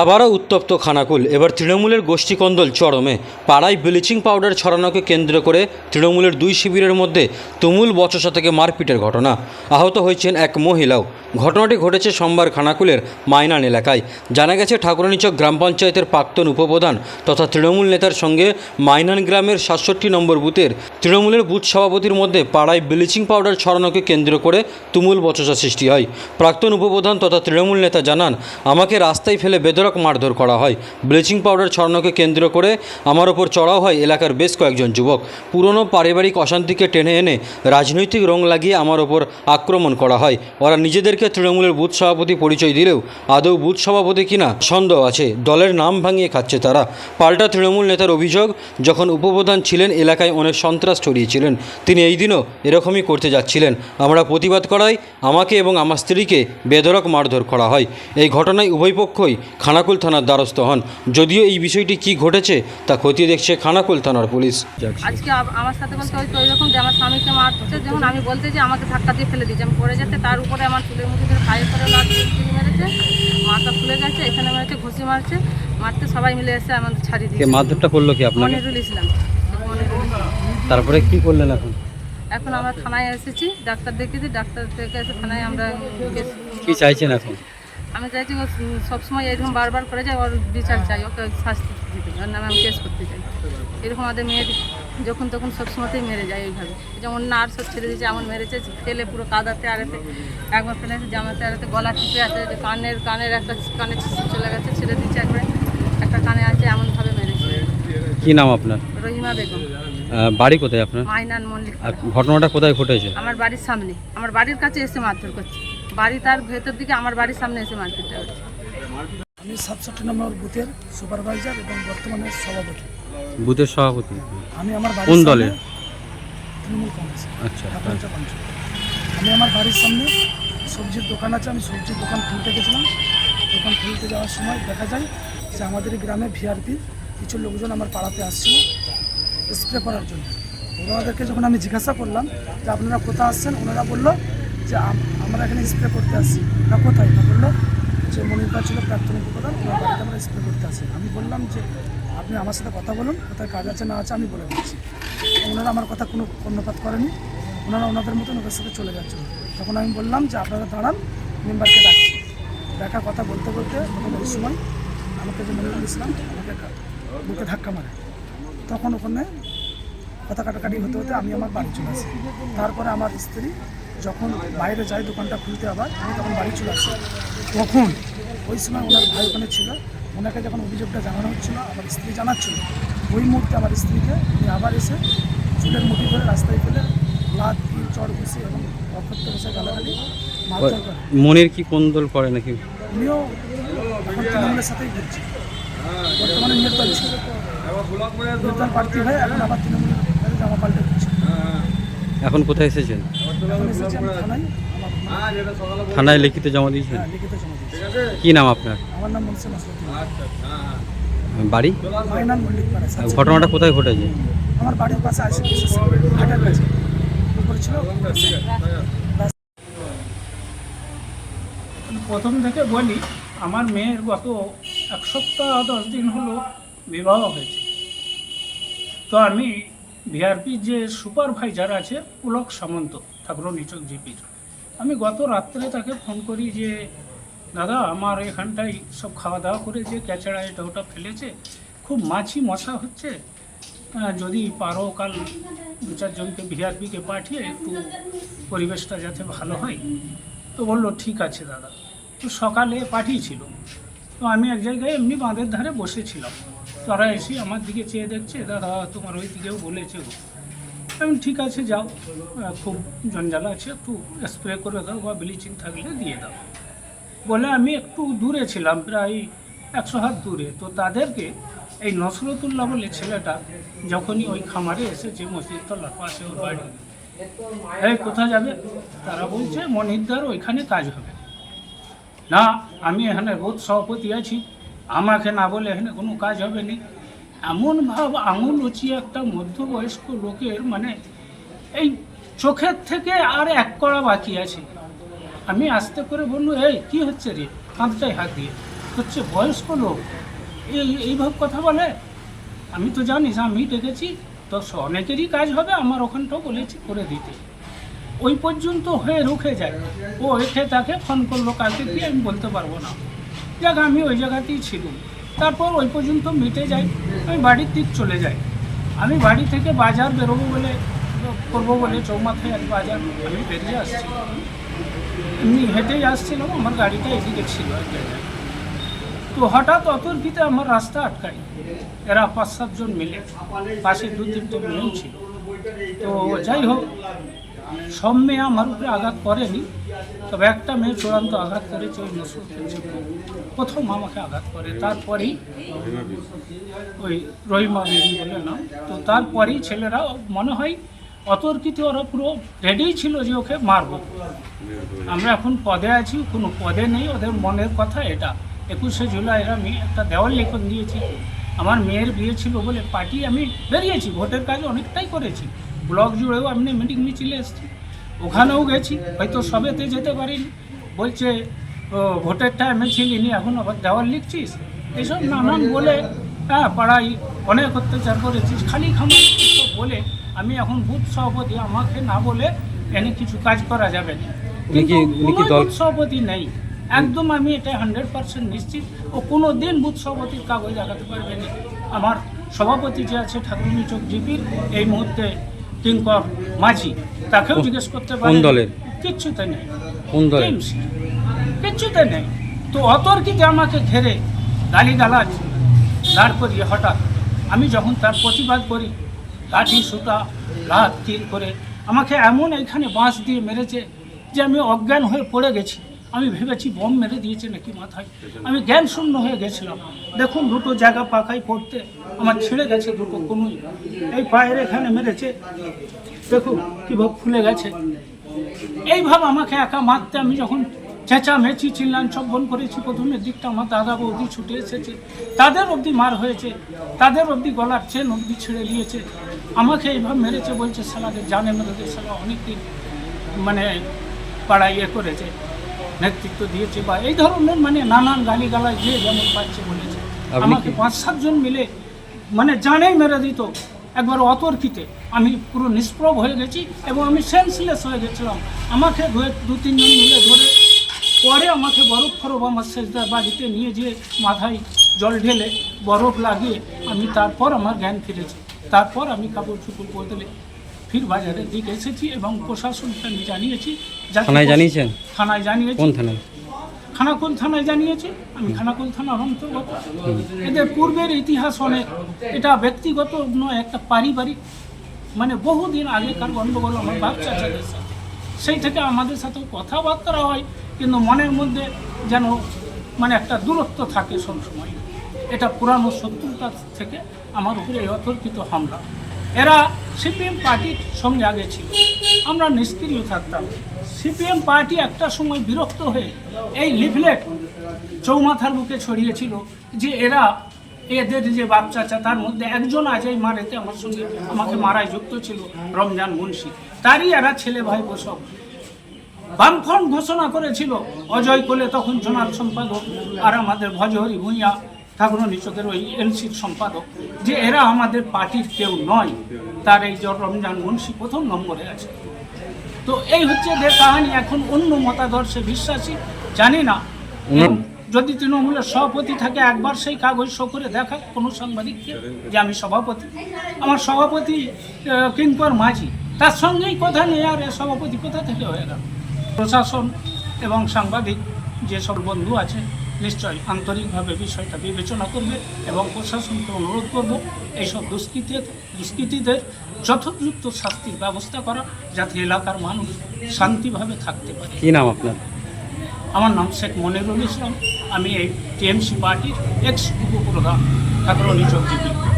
আবারও উত্তপ্ত খানাকুল। এবার তৃণমূলের গোষ্ঠীকন্দল চরমে। পাড়ায় ব্লিচিং পাউডার ছড়ানোকে কেন্দ্র করে তৃণমূলের দুই শিবিরের মধ্যে তুমুল বচসা থেকে মারপিটের ঘটনা। আহত হয়েছেন এক মহিলাও। ঘটনাটি ঘটেছে সোমবার খানাকুলের মাইনান এলাকায়। জানা গেছে, ঠাকুরানীচক গ্রাম পঞ্চায়েতের প্রাক্তন উপপ্রধান তথা তৃণমূল নেতার সঙ্গে মাইনান গ্রামের সাতষট্টি নম্বর বুথের তৃণমূলের বুথ সভাপতির মধ্যে পাড়ায় ব্লিচিং পাউডার ছড়ানোকে কেন্দ্র করে তুমুল বচসা সৃষ্টি হয়। প্রাক্তন উপপ্রধান তথা তৃণমূল নেতা জানান, আমাকে রাস্তায় ফেলে বেদরক মারধর করা হয়। ব্লিচিং পাউডার ছড়ানোকে কেন্দ্র করে আমার ওপর চড়াও হয় এলাকার বেশ কয়েকজন যুবক। পুরনো পারিবারিক অশান্তিকে টেনে এনে রাজনৈতিক রং লাগিয়ে আমার ওপর আক্রমণ করা হয়। ওরা নিজেদেরকে তৃণমূলের বুথ সভাপতি পরিচয় দিলেও আদৌ বুথ সভাপতি কিনা সন্দেহ আছে। দলের নাম ভাঙিয়ে খাচ্ছে তারা। পাল্টা তৃণমূল নেতার অভিযোগ, যখন উপপ্রধান ছিলেন এলাকায় অনেক সন্ত্রাস ছড়িয়েছিলেন। তিনি এই দিনও এরকমই করতে যাচ্ছিলেন। আমরা প্রতিবাদ করাই, আমাকে এবং আমার স্ত্রীকে বেধরক মারধর করা হয়। এই ঘটনায় উভয় পক্ষই খানাকুল থানার দ্বারস্থ হন। যদিও এই বিষয়টি কি ঘটেছে তা খতিয়ে দেখছে খানাকুল থানার পুলিশ। আজকে আমার সাথে বলতে ওই তো ওইরকম যে আমার স্বামীকে মারছে যেমন আমি বলতে যে আমাকে ধাক্কা দিয়ে ফেলে দিয়েছে। আমি পড়ে যেতে তার উপরে আমার চুলের মুখে ধরে পায়ে করে মেরেছে মাথা ফুলে গেছে এখানে মেরেছে ঘুষি মারছে মারতে সবাই মিলে এসে আমাদের ছাড়িয়ে কে দিয়েছে মারধরটা করল কি আপনাকে? মনিরুল ইসলাম। তারপরে কি করলেন এখন? এখন আমরা থানায় এসেছি ডাক্তার দেখেছি ডাক্তার থেকে এসে থানায় আমরা কি চাইছেন এখন? আমি চাইছি ও সবসময় এরকম বারবার করে যায় ওর বিচার চাই ওকে শাস্তি দিতে ওর নামে আমি কেস করতে চাই। এরকম আমাদের মেয়ের যখন তখন সবসময়তেই মেরে যায় এইভাবে। যেমন নার্স ছেড়ে দিয়েছে এমন মেরেছে ফেলে পুরো কাদাতে আরেতে একবার ফেলেছে জামাতে আরেতে গলা টিপে আছে যে কানের কানের একটা কানে চলে গেছে ছেড়ে দিচ্ছে একবারে একটা কানে আছে এমনভাবে মেরেছে। কি নাম আপনার? রহিমা বেগম। বাড়ি কোথায় আপনার? মাইনান মল্লিক। ঘটনাটা কোথায় ঘটেছে? আমার বাড়ির সামনে আমার বাড়ির কাছে এসে মারধর করছে। বাড়ি তার ভেতর দিকে আমার বাড়ির সামনে এসে মারধরটা হচ্ছে। আমি সাতষট্টি নম্বর বুথের সুপারভাইজার এবং বর্তমানে সভাপতি। বুথের সভাপতি? আমি আমার বাড়ির কোন দলের? তৃণমূল কংগ্রেস আচ্ছা আমি আমার বাড়ির সামনে সবজির দোকান আছে আমি সবজির দোকান খুলতে গেছিলাম। দোকান খুলতে যাওয়ার সময় দেখা যায় যে আমাদের এই গ্রামে ভিআরপি কিছু লোকজন আমার পাড়াতে আসছিল স্প্রে করার জন্য। ওনাদেরকে যখন আমি জিজ্ঞাসা করলাম যে আপনারা কোথায় আসছেন ওনারা বলল যে আমরা এখানে স্প্রে করতে আসছি না কোথায়? না বলল যে মনিরবা ছিল প্রাক্তন উপপ্রধান ওনার বাড়িতে আমরা স্প্রে করতে আসি। আমি বললাম যে, আপনি আমার সাথে কথা বলুন, কোথায় কাজ আছে না আছে আমি বলে দিচ্ছি। ওনারা আমার কথা কোনো কর্ণপাত করেনি। ওনারা ওনাদের মতন ওদের সাথে চলে যাচ্ছিল তখন আমি বললাম যে, আপনারা দাঁড়ান, মেম্বারকে ডাকছি। দেখা, কথা বলতে বলতে তখন ওই সময় আমাকে যে মনিরুল ইসলাম আমাকে বুকে ধাক্কা মারে। তখন ওখানে কথা কাটাকাটি হতে হতে আমি আমার বাড়ি চলে আসি। তারপরে আমার স্ত্রী যখন বাইরে যায় দোকানটা খুলতে আবার আমি তখন বাড়ি চলে আসি। তখন ওই সময় ওনার ভাই ওখানে ছিল। ওনাকে যখন অভিযোগটা জানানো হচ্ছিল আমার স্ত্রী জানাচ্ছিল। ওই মুহূর্তে আমার স্ত্রীকে উনি আবার এসে চুলের মুঠি ধরে রাস্তায় ফেলে লাত দিয়ে চড় ঘুষি এবং অকথ্য বসে গালাগালি মারধর করে। মনির কি কোন দল করে নাকি? উনিও এখন তৃণমূলের সাথেই ঘুরছে। বর্তমানে নির্দল ছিল। নির্দল প্রার্থী হয়ে এখন আবার তৃণমূলের জামা পাল্টে দিচ্ছে এখন কোথায় এসেছেন? থানায় লিখিত জমা দিয়েছেন? হ্যাঁ, লিখিত জমা দিয়েছি। কি নাম আপনার? আমার নাম বাড়ি? ঘটনাটা কোথায় ঘটেছে? আমার বাড়ির পাশে প্রথম থেকে বলি আমার মেয়ের গত এক সপ্তাহ দশ দিন হলো বিবাহ হয়েছে। তো আমি ভিআরপি যে সুপারভাইজার আছে পুলক সামন্ত। ঠাকুর নিচক জিপির। আমি গত রাত্রে তাকে ফোন করি যে, দাদা, আমার এখানটায় সব খাওয়া দাওয়া করে যে ক্যাচড়া এটা ওটা ফেলেছে, খুব মাছি মশা হচ্ছে। যদি পারো কাল দু চারজনকে ভিআরপিকে পাঠিয়ে একটু পরিবেশটা যাতে ভালো হয়। তো বলল, ঠিক আছে দাদা। তো সকালে পাঠিয়েছিল। তো আমি এক জায়গায় এমনি বাঁধের ধারে বসেছিলাম। তারা এসে আমার দিকে চেয়ে দেখছে, দাদা, তোমার ওই দিকেও বলেছে আমি ঠিক আছে, যাও। খুব জঞ্জাল আছে, একটু স্প্রে করে দাও বা ব্লিচিং থাকলে দিয়ে দাও। বলে আমি একটু দূরে ছিলাম, প্রায় একশো হাত দূরে। তো তাদেরকে এই নসরতুল্লাহ বলে ছেলেটা যখনই ওই খামারে এসেছে মসজিদতলার পাশে ওর বাড়ি, এই, কোথায় যাবে? তারা বলছে, মনিরদার, ওইখানে কাজ হবে। না, আমি এখানে বোধ সভাপতি আছি। আমাকে না বলে এখানে কোনো কাজ হবে না। এমন ভাব, আঙুল উঁচিয়ে একটা মধ্যবয়স্ক লোকের মানে এই চোখের থেকে আর এক করা বাকি আছে। আমি আস্তে করে বলল, এই, কি হচ্ছে রে? কাঁধটায় হাত দিয়ে। হচ্ছে বয়স্ক লোক। এই এইভাবে কথা বলে? আমি তো জানিস আমি ডেকেছি। তো অনেকেরই কাজ হবে, আমার ওখানটাও বলেছি করে দিতে। ওই পর্যন্ত হয়ে রুখে যায়। ও এসে তাকে ফোন করল, কালকে কি আমি বলতে পারব না। যাক, আমি ওই জায়গাতেই ছিলাম। তারপর ওই পর্যন্ত মিটে যাই, আমি বাড়ির দিক চলে যাই। আমি বাড়ি থেকে বাজার বেরোবো বলে করব বলে চৌমাথায় আমি বাজার, আমি বেরিয়ে আসছি। এমনি হেঁটেই আসছিলাম, আমার গাড়িটা এদিকে ছিল তো হঠাৎ অতর্কিতে আমার রাস্তা আটকাই। এরা পাঁচ সাতজন মিলে, পাশে দু তিনটে মেয়েও ছিল। তো যাই হোক সব মেয়ে আমার উপরে আঘাত করেনি, তবে একটা মেয়ে চূড়ান্ত আঘাত করেছে ওই মুসলমান প্রথম আমাকে আঘাত করে, তারপরেই ওই রহিমা বেরি বলে না, তো তারপরেই ছেলেরা মনে হয় অতর্কিত, ওরা পুরো রেডিই ছিল যে ওকে মারবো। আমরা এখন পদে আছি, কোনো পদে নেই, ওদের মনের কথা এটা। একুশে জুলাই আমি একটা দেওয়াল লিখন দিয়েছি। আমার মেয়ের বিয়ে ছিল বলে পার্টি আমি বেরিয়েছি, ভোটের কাজ অনেকটাই করেছি। ব্লক জুড়েও আমি মিটিং মিছিলে এসেছি। ওখানেও গেছি হয়তো সবেতে যেতে পারিনি। বলছে ভোটের টাইমে ছিলিনি এখন আবার দেওয়াল লিখছিস? এইসব নানান বলে হ্যাঁ পাড়ায় অনেক অত্যাচার করেছিস। খালি খামার বলে আমি এখন বুথ সভাপতি আমাকে না বলে এনে কিছু কাজ করা যাবে না। কিন্তু বুথ সভাপতি নেই। একদম আমি এটা হান্ড্রেড পার্সেন্ট নিশ্চিত। ও কোনো দিন বুথ সভাপতির কাগজ লাগাতে পারবে না। আমার সভাপতি যে আছে ঠাকুরনি চোখ জিপির এই মুহূর্তে কিঙ্কর মাঝি তাকেও জিজ্ঞেস করতে কোন পারে দলের? কিচ্ছুতে নেই। কোন কিচ্ছুতে নেই। তো অতর্কিতে আমাকে ঘেরে গালিগালাজ দাঁড় করিয়ে হঠাৎ আমি যখন তার প্রতিবাদ করি লাঠি সুতা লাত তিল করে আমাকে এমন এখানে বাঁশ দিয়ে মেরেছে যে আমি অজ্ঞান হয়ে পড়ে গেছি। আমি ভেবেছি বম মেরে দিয়েছে নাকি মাথায়। আমি জ্ঞান শূন্য হয়ে গেছিলাম। দেখুন, দুটো জায়গা পাকায় পড়তে আমার ছিঁড়ে গেছে দুটো কোনোই। এই পায়ের এখানে মেরেছে। দেখুন কীভাবে ফুলে গেছে। এইভাবে আমাকে একা মারতে আমি যখন চেঁচা মেচি চিল্লান চব্বন করেছি প্রথমের দিকটা আমার দাদা বৌদি ছুটে এসেছে। তাদের অবধি মার হয়েছে, তাদের অবধি গলার চেন অবধি ছেড়ে দিয়েছে। আমাকে এইভাবে মেরেছে, বলছে সালাদের জানে মেরেছে সালা অনেকদিন মানে পাড়ায় ইয়ে করেছে। নেতৃত্ব দিয়েছে বা এই ধরনের মানে নানান গালিগালায় যে যেমন পাচ্ছে বলেছে। আমাকে পাঁচ সাতজন মিলে মানে জানেই মেরে দিত। একবার অতর্কিতে আমি পুরো নিষ্প্রভ হয়ে গেছি এবং আমি সেন্সলেস হয়ে গেছিলাম। আমাকে দু- দু তিনজন মিলে ধরে পরে আমাকে বরফ ফরফ আমার সেজদার বাড়িতে নিয়ে যেয়ে মাথায় জল ঢেলে বরফ লাগিয়ে আমি তারপর আমার জ্ঞান ফিরেছি। তারপর আমি কাপড় চুপড় বদলে ফির বাজারের দিকে এসেছি এবং প্রশাসনকে আমি জানিয়েছি থানায় জানিয়েছেন? থানায় জানিয়েছি। কোন থানায়? খানাকুল থানায় জানিয়েছে? আমি খানাকুল থানার অন্তর্গত। এদের পূর্বের ইতিহাস অনেক। এটা ব্যক্তিগত নয় একটা পারিবারিক। মানে বহুদিন আগেকার গণ্ডগোল আমার বাপ চাচাদের সাথে। সেই থেকে আমাদের সাথে কথাবার্তা হয় কিন্তু মনের মধ্যে যেন মানে একটা দূরত্ব থাকে সবসময়। এটা পুরানো শত্রুতা থেকে আমার উপরে অতর্কিত হামলা। এরা সিপিএম পার্টির সঙ্গে আগে ছিল। আমরা নিষ্ক্রিয় থাকতাম। সিপিএম পার্টি একটা সময় বিরক্ত হয়ে এই লিফলেট চৌমাথার বুকে ছড়িয়েছিল যে এরা এদের যে বাপ চাচা তার মধ্যে একজন আজই মারেতে আমার সঙ্গে আমাকে মারায় যুক্ত ছিল রমজান মুন্সি। তারই এরা ছেলে ভাই বসব বামফ্রন্ট ঘোষণা করেছিল, অজয় কোলে তখন জোনাল সম্পাদক আর আমাদের ভজহরি ভূঁইয়া ঠাকুর নিচকের ওই এলসির সম্পাদক যে এরা আমাদের পার্টির কেউ নয় তার এই যে রমজান মুন্সি প্রথম নম্বরে আছে। তো এই হচ্ছে এদের কাহানি এখন অন্য মতাদর্শে বিশ্বাসী জানি না। যদি তৃণমূলের সভাপতি থাকে একবার সেই কাগজ শো করে দেখা কোনো সাংবাদিককে যে আমি সভাপতি। আমার সভাপতি কিঙ্কর মাঝি তার সঙ্গেই কথা নেই আর সভাপতি কোথা থেকে হয়ে গেল? প্রশাসন এবং সাংবাদিক যে সব বন্ধু আছে নিশ্চয়ই আন্তরিকভাবে বিষয়টা বিবেচনা করবে এবং প্রশাসনকে অনুরোধ করব এইসব দুষ্কৃতি দুষ্কৃতীদের যথোপযুক্ত শাস্তির ব্যবস্থা করা যাতে এলাকার মানুষ শান্তিভাবে থাকতে পারে। কী নাম আপনার? আমার নাম শেখ মনিরুল ইসলাম। আমি এই টিএমসি পার্টির এক্স উপপ্রধান ঠাকুর চৌধুরী।